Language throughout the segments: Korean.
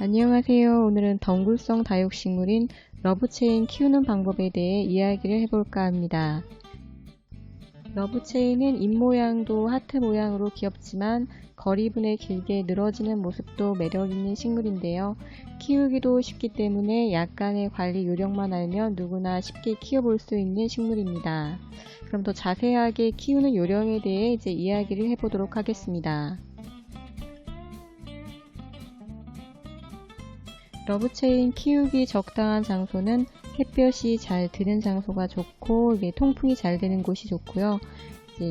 안녕하세요. 오늘은 덩굴성 다육식물인 러브체인 키우는 방법에 대해 이야기를 해볼까 합니다. 러브체인은 잎모양도 하트 모양으로 귀엽지만 거리분에 길게 늘어지는 모습도 매력있는 식물인데요. 키우기도 쉽기 때문에 약간의 관리 요령만 알면 누구나 쉽게 키워볼 수 있는 식물입니다. 그럼 더 자세하게 키우는 요령에 대해 이제 이야기를 해보도록 하겠습니다. 러브체인 키우기 적당한 장소는 햇볕이 잘 드는 장소가 좋고 이게 통풍이 잘 되는 곳이 좋고요.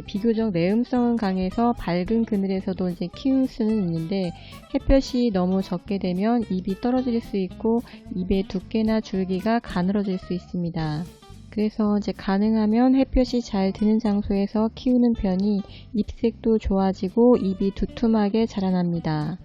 비교적 내음성은 강해서 밝은 그늘에서도 이제 키울 수는 있는데 햇볕이 너무 적게 되면 잎이 떨어질 수 있고 잎의 두께나 줄기가 가늘어질 수 있습니다. 그래서 이제 가능하면 햇볕이 잘 드는 장소에서 키우는 편이 잎색도 좋아지고 잎이 두툼하게 자라납니다.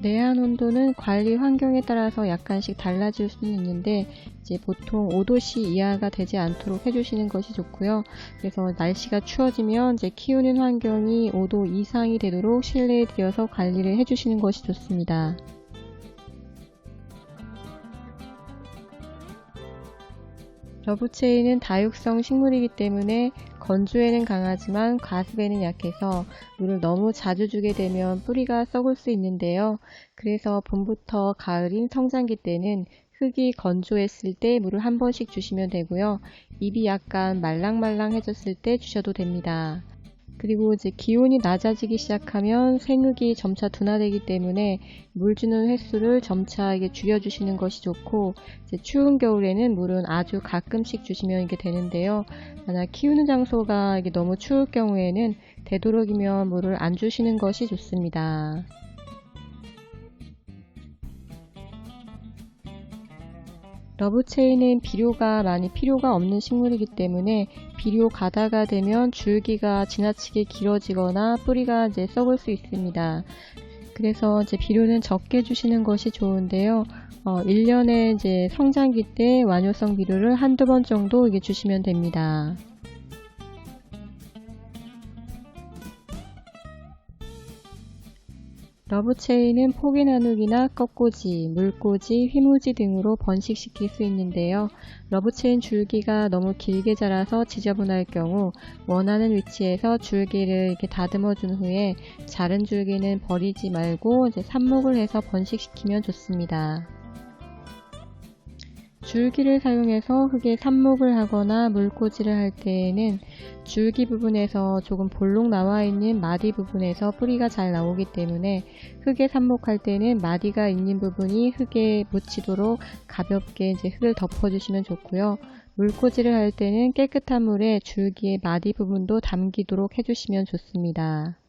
내한 온도는 관리 환경에 따라서 약간씩 달라질 수는 있는데 이제 보통 5도씨 이하가 되지 않도록 해주시는 것이 좋고요. 그래서 날씨가 추워지면 이제 키우는 환경이 5도 이상이 되도록 실내에 들여서 관리를 해주시는 것이 좋습니다. 러브체인은 다육성 식물이기 때문에 건조에는 강하지만 과습에는 약해서 물을 너무 자주 주게 되면 뿌리가 썩을 수 있는데요. 그래서 봄부터 가을인 성장기 때는 흙이 건조했을 때 물을 한 번씩 주시면 되고요. 잎이 약간 말랑말랑해졌을 때 주셔도 됩니다. 그리고 이제 기온이 낮아지기 시작하면 생육이 점차 둔화되기 때문에 물 주는 횟수를 점차 이게 줄여주시는 것이 좋고 추운 겨울에는 물은 아주 가끔씩 주시면 이게 되는데요. 만약 키우는 장소가 이게 너무 추울 경우에는 되도록이면 물을 안 주시는 것이 좋습니다. 러브체인은 비료가 많이 필요가 없는 식물이기 때문에 비료 가다가 되면 줄기가 지나치게 길어지거나 뿌리가 이제 썩을 수 있습니다. 그래서 이제 비료는 적게 주시는 것이 좋은데요. 어, 1년에 이제 성장기 때 완효성 비료를 한두 번 정도 이게 주시면 됩니다. 러브체인은 포기 나누기나 꺾꽂이, 물꽂이, 휘무지 등으로 번식시킬 수 있는데요. 러브체인 줄기가 너무 길게 자라서 지저분할 경우 원하는 위치에서 줄기를 이렇게 다듬어 준 후에 자른 줄기는 버리지 말고 이제 삽목을 해서 번식시키면 좋습니다. 줄기를 사용해서 흙에 삽목을 하거나 물꽂이를 할 때에는 줄기 부분에서 조금 볼록 나와 있는 마디 부분에서 뿌리가 잘 나오기 때문에 흙에 삽목할 때는 마디가 있는 부분이 흙에 묻히도록 가볍게 이제 흙을 덮어주시면 좋고요. 물꽂이를 할 때는 깨끗한 물에 줄기의 마디 부분도 담기도록 해주시면 좋습니다.